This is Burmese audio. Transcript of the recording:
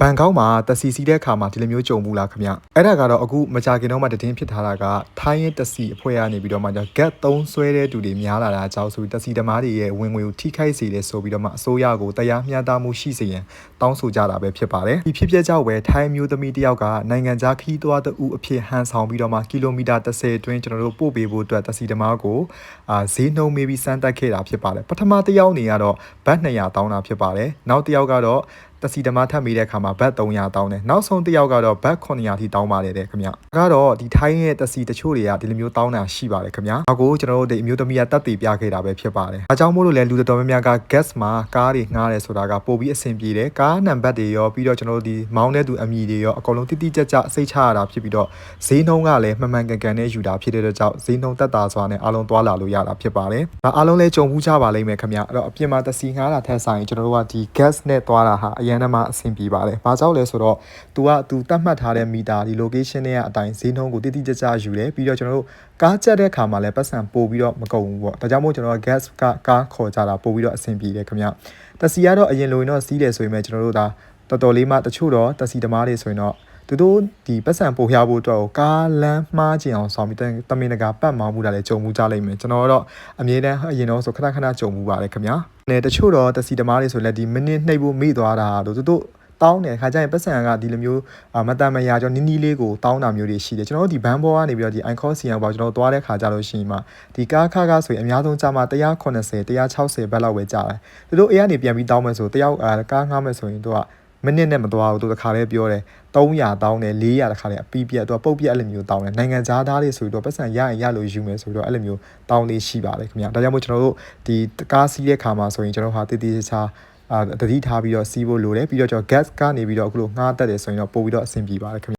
ဘန်ကောက်မှာတစီစီတဲ့ခါမှာဒီလိုမျိုးကြုံဘူးလားခင်ဗျအဲ့ဒါကတော့အခုမကြခင်တော့မှတည်င်းဖြစ်ထားတာကထိုင်းရဲ့တစီအဖွဲ့ကနေပြီးတော့မှ get 3ဆွဲတဲ့သူတွေများလာတာအကြောင်းဆိုပြီးတစီသမားတွေရဲ့ဝင်ငွေကိုထိခိုက်စေတယ်ဆိုပြီးတော့မှအစိုးရကိုတရားမျှတမှုရှိစေရန်တောင်းဆိုကြတာပဲဖြစ်ပါတယ်ဒီဖြစ်ပျက်ကြောင့်ပဲထိုင်းမျိုးသမီးတယောက်ကနိုင်ငံခြားခီးသွားတူအဖြစ်ဟန်ဆောင်ပြီးတော့မှကီလိုမီတာ30အတွင်းကျွန်တော်တို့ပို့ပေးဖို့အတွက်တစီသမားကိုအာဈေးနှုန်းမေးပြီးစမ်းတက်ခဲ့တာဖြစ်ပါတယ်ပထမတစ်ယောက်နေကတော့ဘတ်200တောင်းတာဖြစ်ပါတယ်နောက်တစ်ယောက်ကတော့ တစီတမထပ်မိတဲ့အခါမှာဘတ်300တောင်းတယ်နောက်ဆုံးတစ်ယောက်ကတော့ဘတ်900ထိတောင်းပါတယ်တဲ့ခင်ဗျကတော့ဒီထိုင်းရဲ့တစီတချို့တွေကဒီလိုမျိုးတောင်းတာရှိပါတယ်ခင်ဗျဒါကိုကျွန်တော်တို့ဒီအမျိုးသမီးကတက်တည်ပြခဲ့တာပဲဖြစ်ပါတယ်အဲကြောင့်မို့လို့လဲလူတော်တော်များများက gas မှာကားတွေငှားတယ်ဆိုတာကပို့ပြီးအဆင်ပြေတယ်ကားနံပါတ်တွေရောပြီးတော့ကျွန်တော်တို့ဒီမောင်းတဲ့သူအမည်တွေရောအကုန်လုံးတိတိကျကျစိတ်ချရတာဖြစ်ပြီးတော့ဈေးနှုန်းကလည်းမှန်မှန်ကန်ကန်နဲ့ယူတာဖြစ်တဲ့အတွက်ကြောင့်ဈေးနှုန်းတက်တာစွာနဲ့အားလုံးသွားလာလို့ရတာဖြစ်ပါတယ်ဒါအားလုံးလည်းကြုံမှုကြပါလိမ့်မယ်ခင်ဗျအဲ့တော့အပြင်မှာတစီငှားတာထက်ဆိုင်ကျွန်တော်တို့ကဒီ gas နဲ့သွားတာဟာအရင်ကမှအဆင်ပြေပါတယ်။ဘာကြောင့်လဲဆိုတော့ तू က तू တတ်မှတ်ထားတဲ့မီတာဒီ location တွေကအတိုင်းဈေးနှုန်းကိုတိတိကျကျယူတယ်ပြီးတော့ကျွန်တော်တို့ကားချက်တဲ့ခါမှာလည်းပတ်စံပို့ပြီးတော့မကုန်ဘူးပေါ့။ဒါကြောင့်မို့ကျွန်တော်က gas ကကားခေါ်ကြတာပို့ပြီးတော့အဆင်ပြေတယ်ခင်ဗျ။တစီကတော့အရင်လိုရင်တော့စီးတယ်ဆိုရင်ပဲကျွန်တော်တို့ဒါတော်တော်လေးမှတချို့တော့တစီသမားတွေဆိုရင်တော့ သူတို့ဒီပတ်စံပို့ရဖို့အတွက်ကိုကားလမ်းမှားကျင်အောင်ဆောင်ပြီးတမင်တကာပတ်မောင်းမှုတာလည်းကြုံမှုကြလိမ့်မယ်ကျွန်တော်တော့အမြဲတမ်းအရင်တော့ဆိုခဏခဏကြုံမှုပါတယ်ခင်ဗျာနဲ့တချို့တော့တစီသမားတွေဆိုလည်းဒီမိနစ်နှိပ်ဖို့မိသွားတာတို့သူတို့တောင်းတယ်ခါကျရင်ပတ်စံကဒီလိုမျိုးမတန်မရာကျွန်တော်နီးနီးလေးကိုတောင်းတာမျိုးတွေရှိတယ်ကျွန်တော်တို့ဒီဘန်ဘောကနေပြီးတော့ဒီ icon စီအောင်ပေါ့ကျွန်တော်တို့သွားတဲ့ခါကြလို့ရှိရင်မှဒီကားခါကားဆိုရင်အများဆုံးကြာမှ180 160ဘတ်လောက်ပဲကြာတယ်သူတို့အေးကနေပြန်ပြီးတောင်းမယ်ဆိုတယောက်ကားငှားမယ်ဆိုရင်တို့က မိနစ်နဲ့မသွားဘူးသူတခါလေးပြောတယ်300တောင်းတယ်400တခါလေးအပီးပြတ်သူကပုတ်ပြတ်အဲ့လိုမျိုးတောင်းတယ်နိုင်ငံသားသားတွေဆိုပြီးတော့ပတ်စံရရင်ရလို့ယူမယ်ဆိုပြီးတော့အဲ့လိုမျိုးတောင်းလေးရှိပါတယ်ခင်ဗျာဒါကြောင့်မို့ကျွန်တော်တို့ဒီကားစီးတဲ့ခါမှာဆိုရင်ကျွန်တော်ဟာတည်တည်ချာချာအာတတိထားပြီးတော့စီးဖို့လိုတယ်ပြီးတော့ကျွန်တော် gas ကနေပြီးတော့အခုလိုငှားတက်တယ်ဆိုရင်တော့ပို့ပြီးတော့အဆင်ပြေပါတယ်ခင်ဗျ